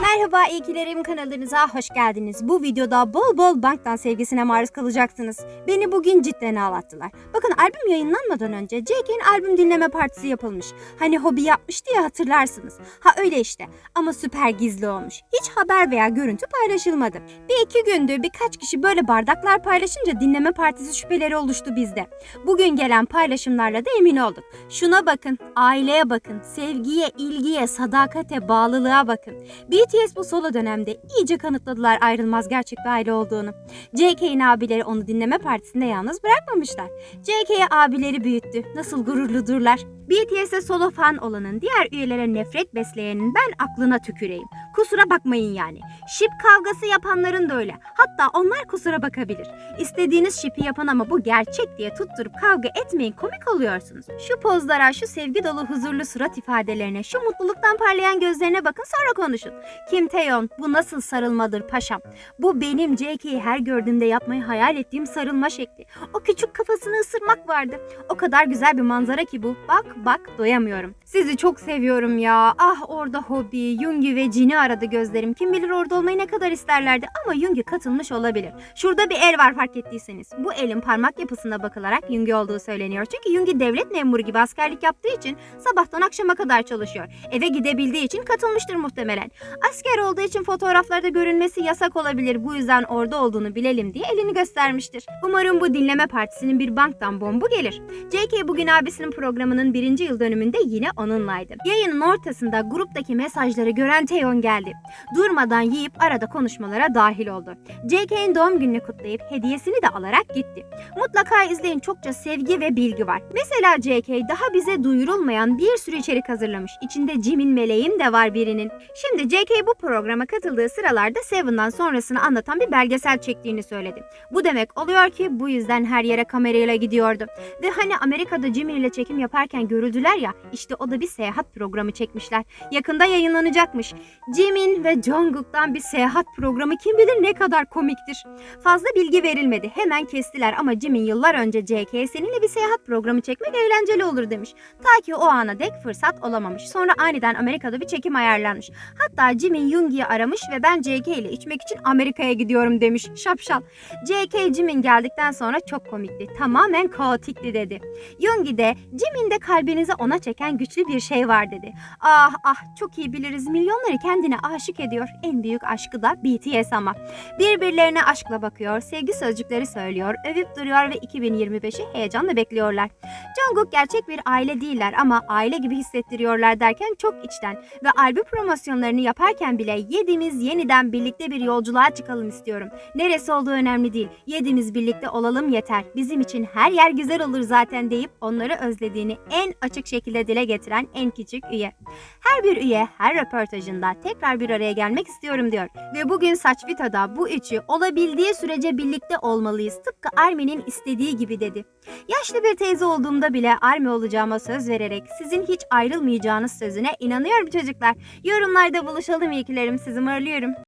Merhaba ilkilerim kanalınıza hoş geldiniz. Bu videoda bol bol banktan sevgisine maruz kalacaksınız. Beni bugün cidden ağlattılar. Bakın albüm yayınlanmadan önce JK'nin albüm dinleme partisi yapılmış. Hani hobi yapmıştı ya hatırlarsınız. Ha öyle işte ama süper gizli olmuş. Hiç haber veya görüntü paylaşılmadı. Bir iki gündür birkaç kişi böyle bardaklar paylaşınca dinleme partisi şüpheleri oluştu bizde. Bugün gelen paylaşımlarla da emin olduk. Şuna bakın, aileye bakın, sevgiye, ilgiye, sadakate, bağlılığa bakın. BTS bu solo dönemde iyice kanıtladılar ayrılmaz gerçek bir aile olduğunu. JK'nin abileri onu dinleme partisinde yalnız bırakmamışlar. JK'ye abileri büyüttü. Nasıl gururludurlar. BTS'e solo fan olanın diğer üyelere nefret besleyenin ben aklına tüküreyim. Kusura bakmayın yani. Şip kavgası yapanların da öyle. Hatta onlar kusura bakabilir. İstediğiniz şipi yapın ama bu gerçek diye tutturup kavga etmeyin komik oluyorsunuz. Şu pozlara, şu sevgi dolu huzurlu surat ifadelerine, şu mutluluktan parlayan gözlerine bakın sonra konuşun. Kim Taeyeon bu nasıl sarılmadır paşam? Bu benim JK'yi her gördüğümde yapmayı hayal ettiğim sarılma şekli. O küçük kafasını ısırmak vardı. O kadar güzel bir manzara ki bu. Bak bak doyamıyorum. Sizi çok seviyorum ya. Ah orada Hobi, Yungi ve Jin'i aradı gözlerim. Kim bilir orada olmayı ne kadar isterlerdi ama Yungi katılmış olabilir. Şurada bir el var fark ettiyseniz. Bu elin parmak yapısına bakılarak Yungi olduğu söyleniyor. Çünkü Yungi devlet memuru gibi askerlik yaptığı için sabahtan akşama kadar çalışıyor. Eve gidebildiği için katılmıştır muhtemelen. Asker olduğu için fotoğraflarda görünmesi yasak olabilir. Bu yüzden orada olduğunu bilelim diye elini göstermiştir. Umarım bu dinleme partisinin bir banktan bombu gelir. JK bugün abisinin programının birinci yıl dönümünde yine onunlaydı. Yayının ortasında gruptaki mesajları gören Taeyeon geldi. Durmadan yiyip arada konuşmalara dahil oldu. JK'nin doğum gününü kutlayıp hediyesini de alarak gitti. Mutlaka izleyin çokça sevgi ve bilgi var. Mesela JK daha bize duyurulmayan bir sürü içerik hazırlamış. İçinde Jimin meleğim de var birinin. Şimdi JK bu programa katıldığı sıralarda Seven'dan sonrasını anlatan bir belgesel çektiğini söyledi. Bu demek oluyor ki bu yüzden her yere kamerayla gidiyordu. Ve hani Amerika'da Jimin ile çekim yaparken görüldüler ya işte o da bir seyahat programı çekmişler. Yakında yayınlanacakmış. Jimin ve Jungkook'tan bir seyahat programı kim bilir ne kadar komiktir. Fazla bilgi verilmedi. Hemen kestiler ama Jimin yıllar önce JK seninle bir seyahat programı çekmek eğlenceli olur demiş. Ta ki o ana dek fırsat olamamış. Sonra aniden Amerika'da bir çekim ayarlanmış. Hatta Jimin Yoongi'yi aramış ve ben JK ile içmek için Amerika'ya gidiyorum demiş. Şapşal. JK Jimin geldikten sonra çok komikti. Tamamen kaotikti dedi. Yoongi de Jimin'de kalbinizi ona çeken güçlü bir şey var dedi. Ah ah çok iyi biliriz milyonları kendine aşık ediyor. En büyük aşkı da BTS ama. Birbirlerine aşkla bakıyor, sevgi sözcükleri söylüyor, övüp duruyor ve 2025'i heyecanla bekliyorlar. Jungkook gerçek bir aile değiller ama aile gibi hissettiriyorlar derken çok içten ve albüm promosyonlarını yaparken bile yedimiz yeniden birlikte bir yolculuğa çıkalım istiyorum. Neresi olduğu önemli değil. Yedimiz birlikte olalım yeter. Bizim için her yer güzel olur zaten deyip onları özlediğini en açık şekilde dile getiren en küçük üye. Her bir üye her röportajında tekrar bir araya gelmek istiyorum diyor. Ve bugün Saç Vito'da bu üçü olabildiği sürece birlikte olmalıyız. Tıpkı Armin'in istediği gibi dedi. Yaşlı bir teyze olduğumda bile Army olacağıma söz vererek sizin hiç ayrılmayacağınız sözüne inanıyorum çocuklar. Yorumlarda buluşalım ilkilerim sizi mırlıyorum.